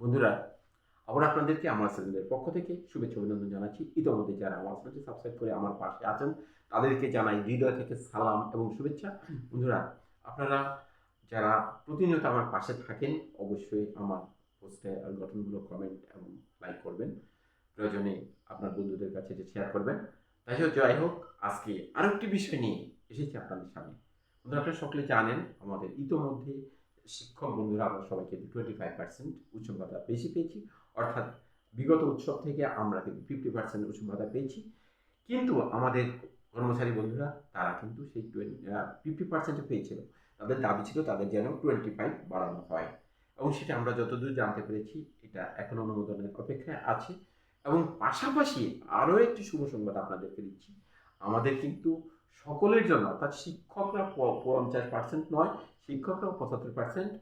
বন্ধুরা, আবার আপনাদেরকে আমার চ্যানেলের পক্ষ থেকে শুভেচ্ছা অভিনন্দন জানাচ্ছি। ইতিমধ্যে যারা আমার চ্যানেলটি সাবস্ক্রাইব করে আমার পাশে আছেন, তাদেরকে জানাই হৃদয় থেকে সালাম এবং শুভেচ্ছা। বন্ধুরা, আপনারা যারা প্রতিনিয়ত আমার পাশে থাকেন, অবশ্যই আমার পোস্টে আর গঠনগুলো কমেন্ট এবং লাইক করবেন। প্রয়োজনে আপনার বন্ধুদের কাছে যে শেয়ার করবেন। তাই হোক, যাই হোক, আজকে আরও একটি বিষয় নিয়ে এসেছি আপনাদের সামনে। বন্ধুরা, আপনারা সকলে জানেন, আমাদের ইতোমধ্যে শিক্ষক বন্ধুরা আমরা সবাইকে টোয়েন্টি ফাইভ পার্সেন্ট উৎসব ভাতা বেশি পেয়েছি। অর্থাৎ বিগত উৎসব থেকে আমরা কিন্তু ফিফটি পার্সেন্ট উৎসব ভাতা পেয়েছি। কিন্তু আমাদের কর্মচারী বন্ধুরা, তারা কিন্তু সেই টোয়েন্টি ফিফটি পার্সেন্টে পেয়েছিল। তাদের দাবি ছিল তাদের যেন টোয়েন্টি ফাইভ বাড়ানো হয়। এবং সেটা আমরা যতদূর জানতে পেরেছি, এটা এখন অনুমোদনের অপেক্ষায় আছে। এবং পাশাপাশি আরও একটি শুভ সংবাদ আপনাদেরকে দিচ্ছি। আমাদের কিন্তু সকলের জন্য, অর্থাৎ শিক্ষকরা পঞ্চাশ পার্সেন্ট নয় শিক্ষকরাও পঁচাত্তর পার্সেন্ট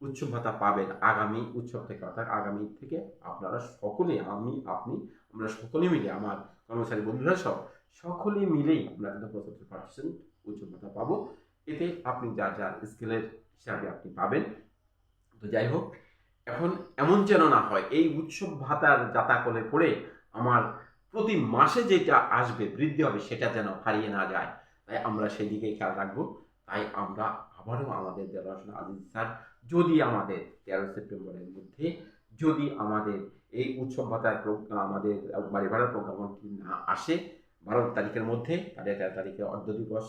উচ্চ ভাতা পাবেন আগামী উৎসব থেকে, অর্থাৎ আগামী থেকে আপনারা সকলে, আমি, আপনি, আমরা সকলে মিলে, আমার কর্মচারী বন্ধুরা সব, সকলে মিলেই আমরা কিন্তু পঁচাত্তর পার্সেন্ট উচ্চ ভাতা পাবো। এতে আপনি যার যার স্কেলের হিসাবে আপনি পাবেন। তো যাই হোক, এখন এমন যেন না হয়, এই উৎসব ভাতার জাতাকলে পড়ে আমার প্রতি মাসে যেটা আসবে, বৃদ্ধি হবে, সেটা যেন হারিয়ে না যায়। তাই আমরা সেই দিকে খেয়াল রাখব। তাই আমরা আবারও আমাদের দেওয়াশোনা আজিজ স্যার, যদি আমাদের তেরো সেপ্টেম্বরের মধ্যে, যদি আমাদের এই উৎসব ভাতার আমাদের বাড়ি ভাড়ার প্রোগ্রামটি না আসে, বারো তারিখের মধ্যে, তাহলে তেরো তারিখে অর্ধ দিবস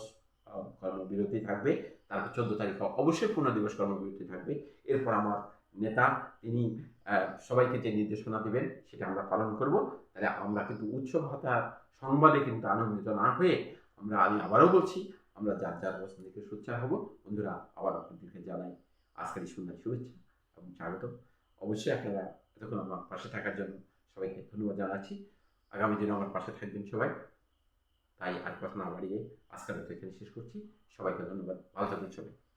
কর্মবিরতি থাকবে। তারপর চোদ্দ তারিখে অবশ্যই পূর্ণ দিবস কর্মবিরতি থাকবে। এরপর আমার নেতা, তিনি সবাইকে যে নির্দেশনা দিবেন, সেটা আমরা পালন করব। তাহলে আমরা কিন্তু উৎসব ভাতার সংবাদে কিন্তু আনন্দিত না হয়ে আমরা আমি আবারও বলছি, আমরা যার যার অবস্থান থেকে সোচ্চার হব। বন্ধুরা, আবার আপনাদেরকে জানাই আজকের এই সুন্দর শুভেচ্ছা এবং স্বাগত অবশ্যই আপনারা এতক্ষণ আমার পাশে থাকার জন্য সবাইকে ধন্যবাদ জানাচ্ছি। আগামী দিনে আমার পাশে থাকবেন সবাই। তাই আর কথা না বাড়িয়ে আজকের মতো এখানে শেষ করছি। সবাইকে ধন্যবাদ। ভালো থাকবেন সবাই।